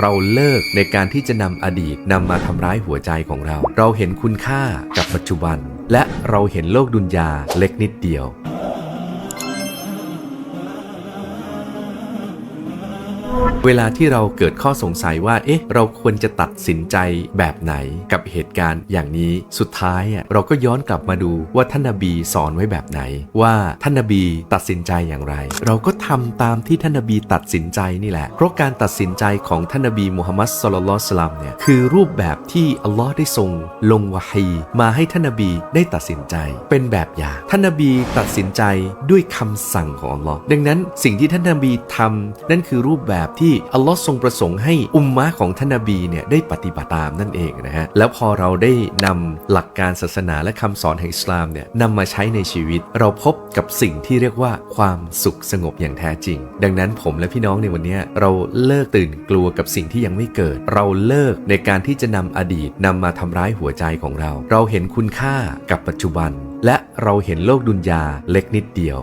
เราเลิกในการที่จะนำอดีตนำมาทำร้ายหัวใจของเรา เราเห็นคุณค่ากับปัจจุบัน และเราเห็นโลกดุนยาเล็กนิดเดียว เวลาที่เราเกิดข้อสงสัยว่า เอ๊ะ เราควรจะตัดสินใจแบบไหนกับเหตุการณ์อย่างนี้ สุดท้ายอะเราก็ย้อนกลับมาดูว่าท่านนบีสอนไว้แบบไหน ว่าท่านนบีตัดสินใจอย่างไร เราก็ทำตามที่ท่านนบีตัดสินใจนี่แหละ เพราะการตัดสินใจของท่านนบีมูฮัมมัดสุลลัลสลามเนี่ยคือรูปแบบที่อัลลอฮ์ได้ทรงลงวะฮีมาให้ท่านนบีได้ตัดสินใจ เป็นแบบอย่างท่านนบีตัดสินใจด้วยคำสั่งของอัลลอฮ์ดังนั้นสิ่งที่ท่านนบีทำนั่นคือรูปแบบที่อัลลอฮ์ทรงประสงค์ให้อุมมะของท่านนบีเนี่ยได้ปฏิบัติตามนั่นเองนะฮะแล้วพอเราได้นำหลักการศาสนาและคำสอนแห่งอิสลามเนี่ยนำมาใช้ในชีวิต เราพบกับสิ่งที่เรียกว่าความสุขสงบอย่างแท้จริง ดังนั้นผมและพี่น้องในวันนี้เราเลิกตื่นกลัวกับสิ่งที่ยังไม่เกิด เราเลิกในการที่จะนำอดีตนำมาทำร้ายหัวใจของเรา เราเห็นคุณค่ากับปัจจุบัน และเราเห็นโลกดุนยาเล็กนิดเดียว